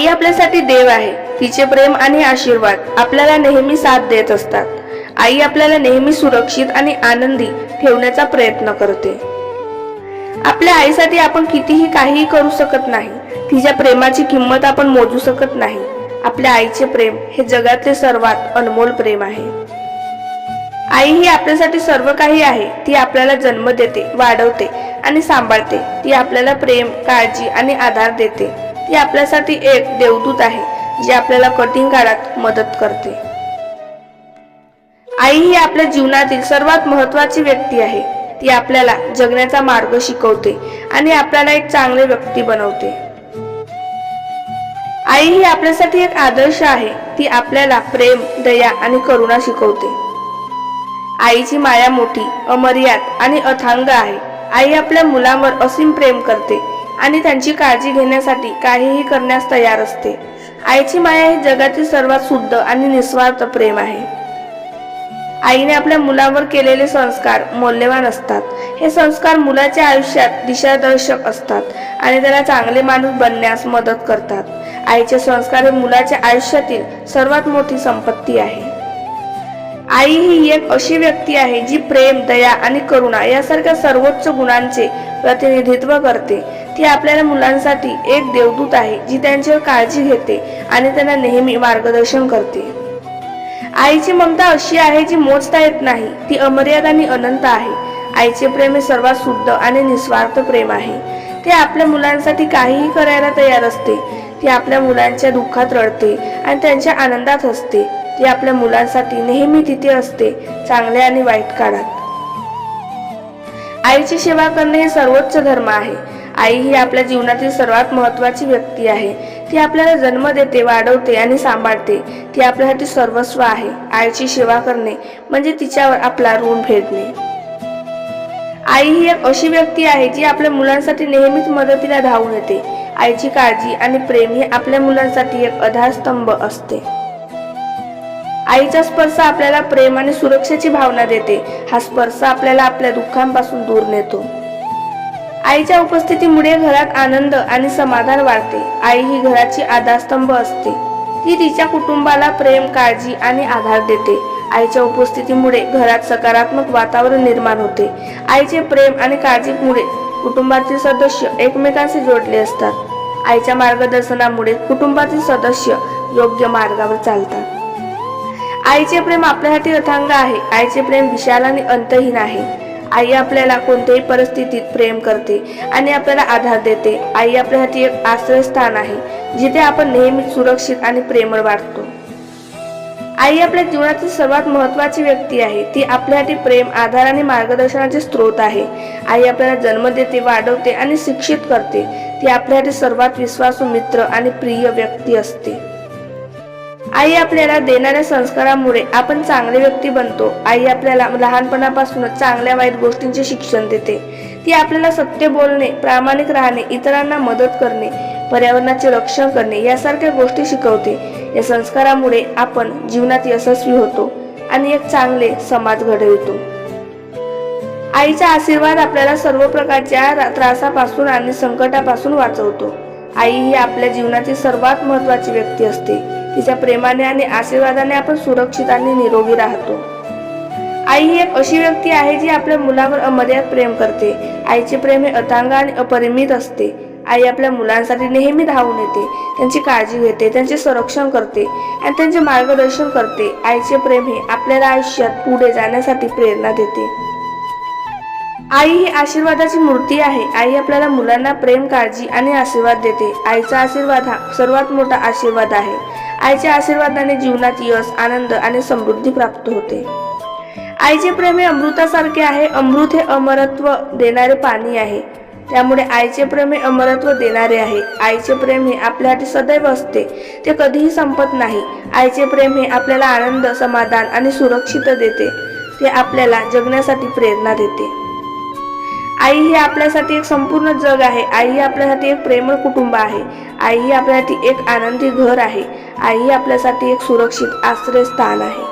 आई आपल्यासाठी देव आहे. तिचे प्रेम आणि आशीर्वाद आपल्याला नेहमी साथ देत असतात. आई आपल्याला नेहमी सुरक्षित आणि आनंदी ठेवण्याचा प्रयत्न करते. आपल्या आईसाठी आपण कितीही काहीही करू शकत नाही. तिच्या प्रेमाची किंमत आपण मोजू शकत नाही. आपल्या आईचे प्रेम हे जगातले सर्वात अनमोल प्रेम आहे. आई ही आपल्यासाठी सर्व काही आहे. ती आपल्याला जन्म देते वाढवते आणि सांभाळते. ती आपल्याला प्रेम काळजी आणि आधार देते. ती आपल्यासाठी एक देवदूत आहे जी आपल्याला कठीण काळात मदत करते. आई ही आपल्या जीवनातील सर्वात महत्वाची व्यक्ती आहे. ती आपल्याला जगण्याचा मार्ग शिकवते आणि आपल्याला एक चांगले व्यक्ती बनवते. आई ही आपल्यासाठी एक आदर्श आहे. ती आपल्याला प्रेम दया आणि करुणा शिकवते. आईची माया मोठी अमर्याद आणि अथांग आहे. आई आपल्या मुलांवर असीम प्रेम करते. आणि त्यांची काळजी घेण्यासाठी काहीही करण्यास तयार असते. आईची माया ही जगातील सर्वात शुद्ध आणि निस्वार्थ प्रेम आहे. आईने आपल्या मुलावर केलेले संस्कार मौल्यवान असतात. हे संस्कार मुलाच्या आयुष्यात दिशादर्शक असतात आणि त्याला चांगले माणूस बनण्यास मदत करतात. आईचे संस्कार हे मुलाच्या आयुष्यातील सर्वात मोठी संपत्ती आहे. आई ही एक अशी व्यक्ती आहे जी प्रेम दया आणि करुणा यासारख्या सर्वोच्च गुणांचे प्रतिनिधित्व करते. ती आपल्या मुलांसाठी एक देवदूत आहे जी त्यांच्यावर काळजी घेते आणि त्यांना नेहमी मार्गदर्शन करते. आईची ममता अशी आहे जी मोजता येत नाही. ती अमर्याद आणि अनंत आहे. आईचे प्रेम हे सर्वात शुद्ध आणि निस्वार्थ प्रेम आहे. ते आपल्या मुलांसाठी काहीही करायला तयार असते. ती आपल्या मुलांच्या दुःखात रडते आणि त्यांच्या आनंदात असते ती आपल्या मुलांसाठी नेहमी तिथे असते चांगल्या आणि वाईट काळात. आईची सेवा करणे हे सर्वोच्च धर्म आहे. आई ही आपल्या जीवनातील सर्वात महत्वाची व्यक्ती आहे. ती आपल्याला जन्म देते वाढवते आणि सांभाळते. ती आपल्यासाठी सर्वस्व आहे. आईची सेवा करणे म्हणजे तिच्यावर आपला ऋण फेडणे. आई ही एक अशी व्यक्ती आहे जी आपल्या मुलांसाठी नेहमीच मदतीला धावून येते. आईची काळजी आणि प्रेम हे आपल्या मुलांसाठी एक आधारस्तंभ असते. आईचा स्पर्श आपल्याला प्रेम आणि सुरक्षेची भावना देते. हा स्पर्श आपल्याला आपल्या दुःखांपासून दूर नेतो. आईच्या उपस्थितीमुळे घरात आनंद आणि समाधान वाढते. आई ही घराची आधारस्तंभ असते. ती तिच्या कुटुंबाला प्रेम काळजी आणि आधार देते. आईच्या उपस्थितीमुळे घरात सकारात्मक वातावरण निर्माण होते. आईचे प्रेम आणि काळजीमुळे कुटुंबातील सदस्य एकमेकांशी जोडले असतात. आईच्या मार्गदर्शनामुळे कुटुंबातील सदस्य योग्य मार्गावर चालतात. आईचे प्रेम आपल्यासाठी अथांग आहे. आईचे प्रेम विशाल आणि अंतहीन आहे. आई आपल्याला कोणत्याही परिस्थितीत प्रेम करते आणि आपल्याला आधार देते. आई आपल्यासाठी एक आश्रयस्थान आहे जिथे आपण नेहमी सुरक्षित आणि प्रेमळ वाटतो. आई आपल्या जीवनातील सर्वात महत्वाची व्यक्ती आहे. ती आपल्यासाठी प्रेम आधार आणि मार्गदर्शनाचे स्रोत आहे. आई आपल्याला जन्म देते वाढवते आणि शिक्षित करते. ती आपल्यासाठी सर्वात विश्वासू मित्र आणि प्रिय व्यक्ती असते. आई आपल्याला देणाऱ्या संस्कारामुळे आपण चांगले व्यक्ती बनतो. आई आपल्याला लहानपणापासूनच चांगल्या वाईट गोष्टींचे शिक्षण देते. ती आपल्याला सत्य बोलणे प्रामाणिक राहणे इतरांना मदत करणे पर्यावरणाचे रक्षण करणे यासारख्या गोष्टी शिकवते. या संस्कारामुळे आपण जीवनात यशस्वी होतो आणि एक चांगले समाज घडवितो. आईचा आशीर्वाद आपल्याला सर्व प्रकारच्या त्रासापासून आणि संकटापासून वाचवतो. आई ही आपल्या जीवनातील सर्वात महत्वाची व्यक्ती असते. तिच्या प्रेमाने आणि आशीर्वादाने आपण सुरक्षित आणि निरोगी राहतो. आई ही एक अशी व्यक्ती आहे जी आपल्या मुलावर अमर्याद प्रेम करते. आईचे प्रेम हे अथांग आणि अपरिमित असते. आई आपल्या मुलांसाठी नेहमी धावून येते. त्यांची काळजी घेते त्यांचे संरक्षण करते आणि त्यांचे मार्गदर्शन करते. आईचे प्रेम हे आपल्याला आयुष्यात पुढे जाण्यासाठी प्रेरणा देते. आई ही आशीर्वादाची मूर्ती आहे. आई आपल्याला मुलांना प्रेम काळजी आणि आशीर्वाद देते. आईचा आशीर्वाद हा सर्वात मोठा आशीर्वाद आहे. आईच्या आशीर्वादाने जीवनात यश आनंद आणि समृद्धी प्राप्त होते. आईचे प्रेम हे अमृतासारखे आहे. अमृत हे अमरत्व देणारे पाणी आहे. त्यामुळे आईचे प्रेम हे अमरत्व देणारे आहे. आईचे प्रेम हे आपल्यासाठी सदैव असते. ते कधीही संपत नाही. आईचे प्रेम हे आपल्याला आनंद समाधान आणि सुरक्षित देते. ते आपल्याला जगण्यासाठी प्रेरणा देते. आई ही आपल्यासाठी एक संपूर्ण जग आहे. आई ही आपल्यासाठी एक प्रेमळ कुटुंब आहे. आई ही आपल्यासाठी एक आनंदी घर आहे. आई ही आपल्यासाठी एक सुरक्षित आश्रयस्थान आहे.